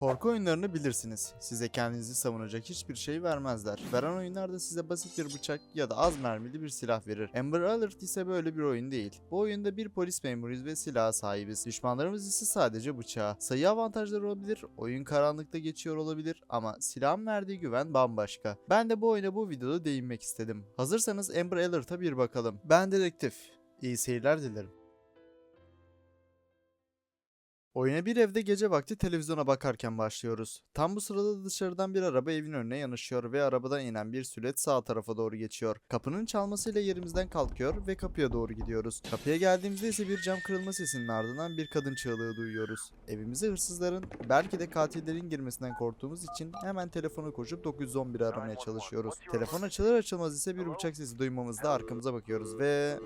Korku oyunlarını bilirsiniz. Size kendinizi savunacak hiçbir şey vermezler. Veren oyunlarda size basit bir bıçak ya da az mermili bir silah verir. Amber Alert ise böyle bir oyun değil. Bu oyunda bir polis memuruyuz ve silaha sahibiz. Düşmanlarımız ise sadece bıçağı. Sayı avantajları olabilir, oyun karanlıkta geçiyor olabilir ama silahın verdiği güven bambaşka. Ben de bu oyuna bu videoda değinmek istedim. Hazırsanız Amber Alert'a bir bakalım. Ben dedektif. İyi seyirler dilerim. Oyuna bir evde gece vakti televizyona bakarken başlıyoruz. Tam bu sırada dışarıdan bir araba evin önüne yanaşıyor ve arabadan inen bir sület sağ tarafa doğru geçiyor. Kapının çalmasıyla yerimizden kalkıyor ve kapıya doğru gidiyoruz. Kapıya geldiğimizde ise bir cam kırılma sesinin ardından bir kadın çığlığı duyuyoruz. Evimize hırsızların belki de katillerin girmesinden korktuğumuz için hemen telefona koşup 911 aramaya çalışıyoruz. Telefon açılır açılmaz ise bir bıçak sesi duymamızda arkamıza bakıyoruz ve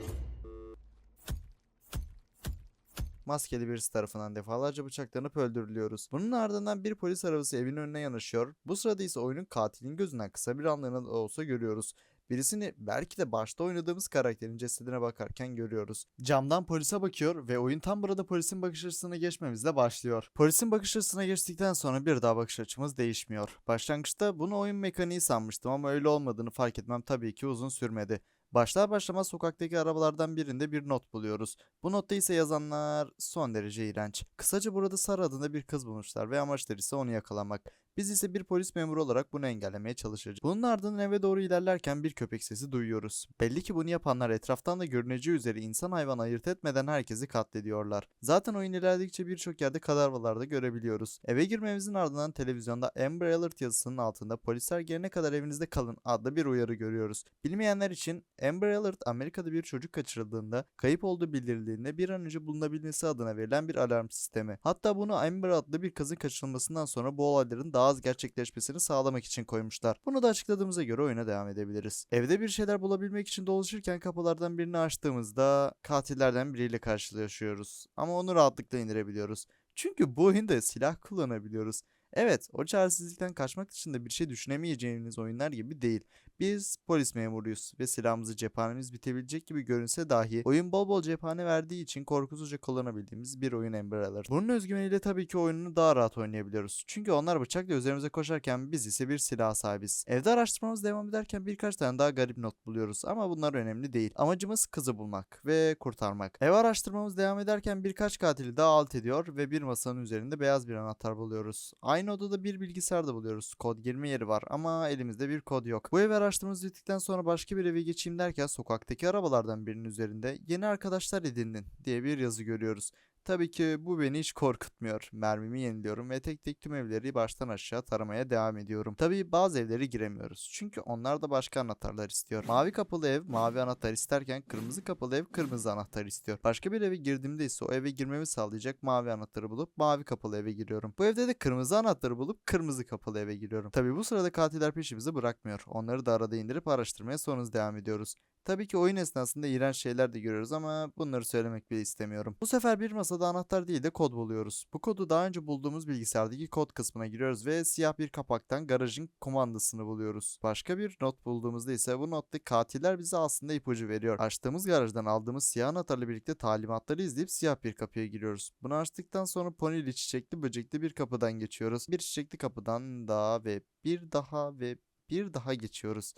maskeli birisi tarafından defalarca bıçaklanıp öldürülüyoruz. Bunun ardından bir polis arabası evin önüne yanaşıyor. Bu sırada ise oyunun katilin gözünden kısa bir anlığına da olsa görüyoruz. Birisini belki de başta oynadığımız karakterin cesedine bakarken görüyoruz. Camdan polise bakıyor ve oyun tam burada polisin bakış açısına geçmemizle başlıyor. Polisin bakış açısına geçtikten sonra bir daha bakış açımız değişmiyor. Başlangıçta bunu oyun mekaniği sanmıştım ama öyle olmadığını fark etmem tabii ki uzun sürmedi. Başlar başlamaz sokaktaki arabalardan birinde bir not buluyoruz. Bu notta ise yazanlar son derece iğrenç. Kısaca burada Sara adında bir kız bulmuşlar ve amaçları ise onu yakalamak. Biz ise bir polis memuru olarak bunu engellemeye çalışacağız. Bunun ardından eve doğru ilerlerken bir köpek sesi duyuyoruz. Belli ki bunu yapanlar etraftan da görüneceği üzere insan hayvan ayırt etmeden herkesi katlediyorlar. Zaten oyun ilerledikçe birçok yerde kadavralarda görebiliyoruz. Eve girmemizin ardından televizyonda Amber Alert yazısının altında polisler gelene kadar evinizde kalın adlı bir uyarı görüyoruz. Bilmeyenler için Amber Alert Amerika'da bir çocuk kaçırıldığında kayıp olduğu bildirildiğinde bir an önce bulunabilmesi adına verilen bir alarm sistemi. Hatta bunu Amber adlı bir kızın kaçırılmasından sonra bu olayların daha az gerçekleşmesini sağlamak için koymuşlar. Bunu da açıkladığımıza göre oyuna devam edebiliriz. Evde bir şeyler bulabilmek için dolaşırken kapılardan birini açtığımızda katillerden biriyle karşılaşıyoruz. Ama onu rahatlıkla indirebiliyoruz. Çünkü bu oyunda silah kullanabiliyoruz. Evet, o çaresizlikten kaçmak dışında bir şey düşünemeyeceğiniz oyunlar gibi değil. Biz polis memuruyuz ve silahımızı cephanemiz bitebilecek gibi görünse dahi oyun bol bol cephane verdiği için korkusuzca kullanabildiğimiz bir oyun Alert. Bunun özgüveniyle tabii ki oyununu daha rahat oynayabiliyoruz. Çünkü onlar bıçakla üzerimize koşarken biz ise bir silah sahibiz. Evde araştırmamız devam ederken birkaç tane daha garip not buluyoruz ama bunlar önemli değil. Amacımız kızı bulmak ve kurtarmak. Ev araştırmamız devam ederken birkaç katili daha alt ediyor ve bir masanın üzerinde beyaz bir anahtar buluyoruz. Aynı odada bir bilgisayar da buluyoruz. Kod girme yeri var ama elimizde bir kod yok. Bu ev araştırmamız bittikten sonra başka bir eve geçeyim derken sokaktaki arabalardan birinin üzerinde yeni arkadaşlar edindin diye bir yazı görüyoruz. Tabii ki bu beni hiç korkutmuyor. Mermimi yeniliyorum ve tek tek tüm evleri baştan aşağı taramaya devam ediyorum. Tabii bazı evleri giremiyoruz. Çünkü onlar da başka anahtarlar istiyor. Mavi kapalı ev mavi anahtar isterken kırmızı kapalı ev kırmızı anahtar istiyor. Başka bir eve girdiğimde ise o eve girmemi sağlayacak mavi anahtarı bulup mavi kapalı eve giriyorum. Bu evde de kırmızı anahtarı bulup kırmızı kapalı eve giriyorum. Tabii bu sırada katiller peşimizi bırakmıyor. Onları da arada indirip araştırmaya sonra devam ediyoruz. Tabii ki oyun esnasında iğrenç şeyler de görüyoruz ama bunları söylemek bile istemiyorum. Bu sefer bir masada anahtar değil de kod buluyoruz. Bu kodu daha önce bulduğumuz bilgisayardaki kod kısmına giriyoruz ve siyah bir kapaktan garajın kumandasını buluyoruz. Başka bir not bulduğumuzda ise bu notta katiller bize aslında ipucu veriyor. Açtığımız garajdan aldığımız siyah anahtarla birlikte talimatları izleyip siyah bir kapıya giriyoruz. Bunu açtıktan sonra ponili çiçekli böcekli bir kapıdan geçiyoruz. Bir çiçekli kapıdan daha ve bir daha ve bir daha geçiyoruz.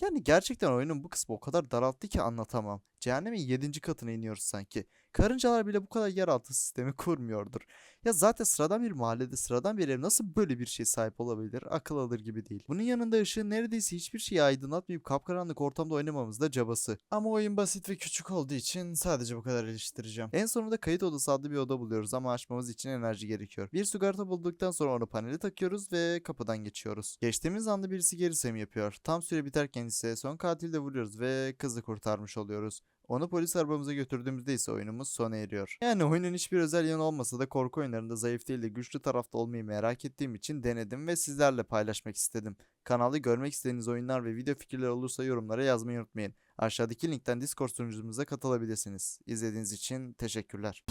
Yani gerçekten oyunun bu kısmı o kadar daralttı ki anlatamam. Cehennemin 7. katına iniyoruz sanki. Karıncalar bile bu kadar yeraltı sistemi kurmuyordur. Ya zaten sıradan bir mahallede sıradan bir ev nasıl böyle bir şey sahip olabilir? Akıl alır gibi değil. Bunun yanında ışığın neredeyse hiçbir şeyi aydınlatmayıp kapkaranlık ortamda oynamamız da cabası. Ama oyun basit ve küçük olduğu için sadece bu kadar eleştireceğim. En sonunda kayıt odası adlı bir oda buluyoruz ama açmamız için enerji gerekiyor. Bir sigareta bulduktan sonra onu panele takıyoruz ve kapıdan geçiyoruz. Geçtiğimiz anda birisi geri sayım yapıyor. Tam süre biterken ise son katili de vuruyoruz ve kızı kurtarmış oluyoruz. Onu polis arabamıza götürdüğümüzde ise oyunumuz sona eriyor. Yani oyunun hiçbir özel yanı olmasa da korku oyunlarında zayıf değil de güçlü tarafta olmayı merak ettiğim için denedim ve sizlerle paylaşmak istedim. Kanalda görmek istediğiniz oyunlar ve video fikirler olursa yorumlara yazmayı unutmayın. Aşağıdaki linkten Discord sunucumuza katılabilirsiniz. İzlediğiniz için teşekkürler.